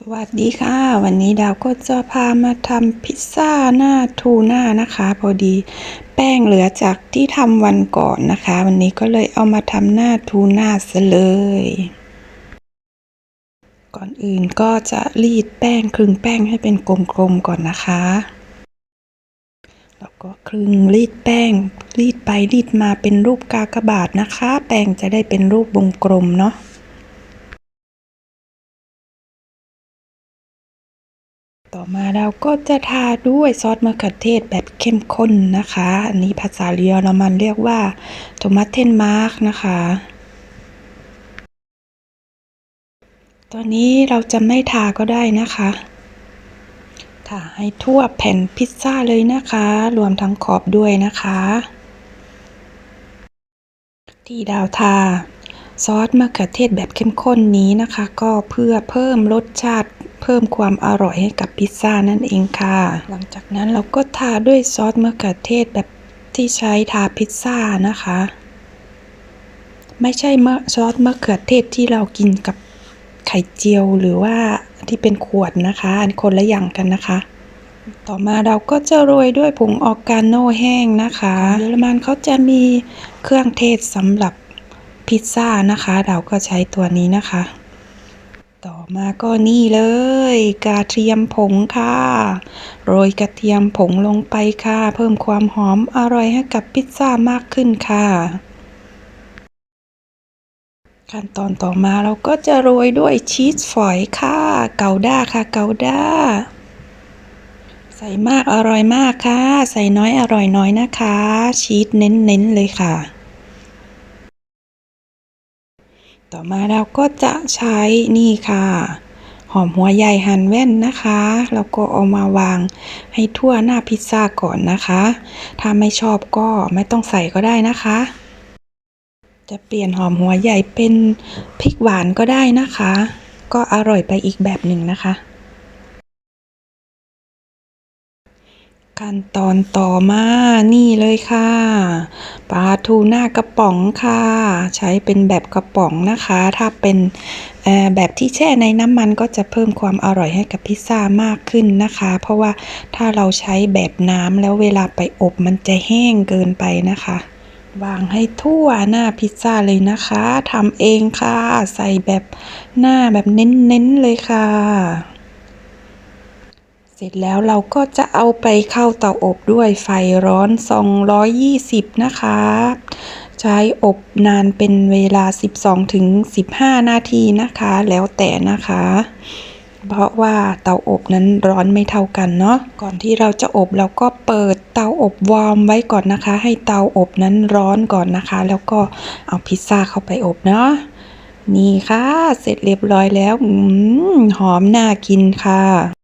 สวัสดีค่ะ วันนี้ดาวก็จะพามาทำพิซซ่าหน้าทูน่านะคะ พอดีแป้งเหลือจากที่ทำวันก่อนนะคะ วันนี้ก็เลยเอามาทำหน้าทูน่าซะเลย ก่อนอื่นก็จะรีดแป้งคลึงแป้งให้เป็นกลมๆก่อนนะคะ แล้วก็คลึงรีดแป้ง รีดไปรีดมาเป็นรูปกากบาทนะคะ แป้งจะได้เป็นรูปวงกลมเนาะ ต่อมาเราก็จะทาด้วยซอสมะเขือเทศแบบเข้มข้นนะคะ อันนี้ภาษาเยอรมันเรียกว่าโทมัตเทนมาร์กนะคะ ตอนนี้เราจะไม่ทาก็ได้นะคะทาให้ทั่วแผ่นพิซซ่าเลยนะคะ รวมทั้งขอบด้วยนะคะ ที่ดาวทาซอสมะเขือเทศแบบเข้มข้นนี้นะคะ ก็เพื่อเพิ่มรสชาติ พิ่มความอร่อยให้กับพิซซ่านั่นเองค่ะ หลังจากนั้นเราก็ทาด้วยซอสมะเขือเทศแบบที่ใช้ทาพิซซ่านะคะ ไม่ใช่มะซอสมะเขือเทศที่เรากินกับไข่เจียวหรือว่าที่เป็นขวดนะคะ อันคนละอย่างกันนะคะ ต่อมาเราก็จะโรยด้วยผงออร์แกโนแห้งนะคะเยอรมันเขาจะมีเครื่องเทศสำหรับพิซซ่านะคะ เราก็ใช้ตัวนี้นะคะ มาก็นี่เลย กระเทียมผงค่ะ โรยกระเทียมผงลงไปค่ะ เพิ่มความหอมอร่อยให้กับพิซซ่ามากขึ้นค่ะ ขั้นตอนต่อมาเราก็จะโรยด้วยชีสฝอยค่ะ เกาด้าค่ะ เกาด้า ใส่มากอร่อยมากค่ะ ใส่น้อยอร่อยน้อยนะคะ ชีสเน้นๆเลยค่ะ ต่อมาเราก็จะใช้นี่ค่ะ หอมหัวใหญ่หั่นแว่นนะคะแล้วก็เอามาวางให้ทั่วหน้าพิซซ่าก่อนนะคะ ถ้าไม่ชอบก็ไม่ต้องใส่ก็ได้นะคะ จะเปลี่ยนหอมหัวใหญ่เป็นพริกหวานก็ได้นะคะ ก็อร่อยไปอีกแบบหนึ่งนะคะขั้นตอนต่อมา นี่เลยค่ะ ปลาทูน่ากระป๋องค่ะ ใช้เป็นแบบกระป๋องนะคะ ถ้าเป็นแบบที่แช่ในน้ำมันก็จะเพิ่มความอร่อยให้กับพิซซ่ามากขึ้นนะคะ เพราะว่าถ้าเราใช้แบบน้ำแล้วเวลาไปอบมันจะแห้งเกินไปนะคะวางให้ทั่วหน้าพิซซ่าเลยนะคะทำเองค่ะ ใส่แบบหน้าแบบเน้นๆเลยค่ะ เสร็จแล้วเราก็จะเอาไปเข้าเตาอบด้วยไฟร้อน 220 นะคะ ใช้อบนานเป็นเวลา 12ถึง15นาทีนะคะ แล้วแต่นะคะ เพราะว่าเตาอบนั้นร้อนไม่เท่ากันเนาะ ก่อนที่เราจะอบเราก็เปิดเตาอบวอร์มไว้ก่อนนะคะ ให้เตาอบนั้นร้อนก่อนนะคะ แล้วก็เอาพิซซ่าเข้าไปอบเนาะ นี่ค่ะ เสร็จเรียบร้อยแล้วอหอมน่ากินค่ะ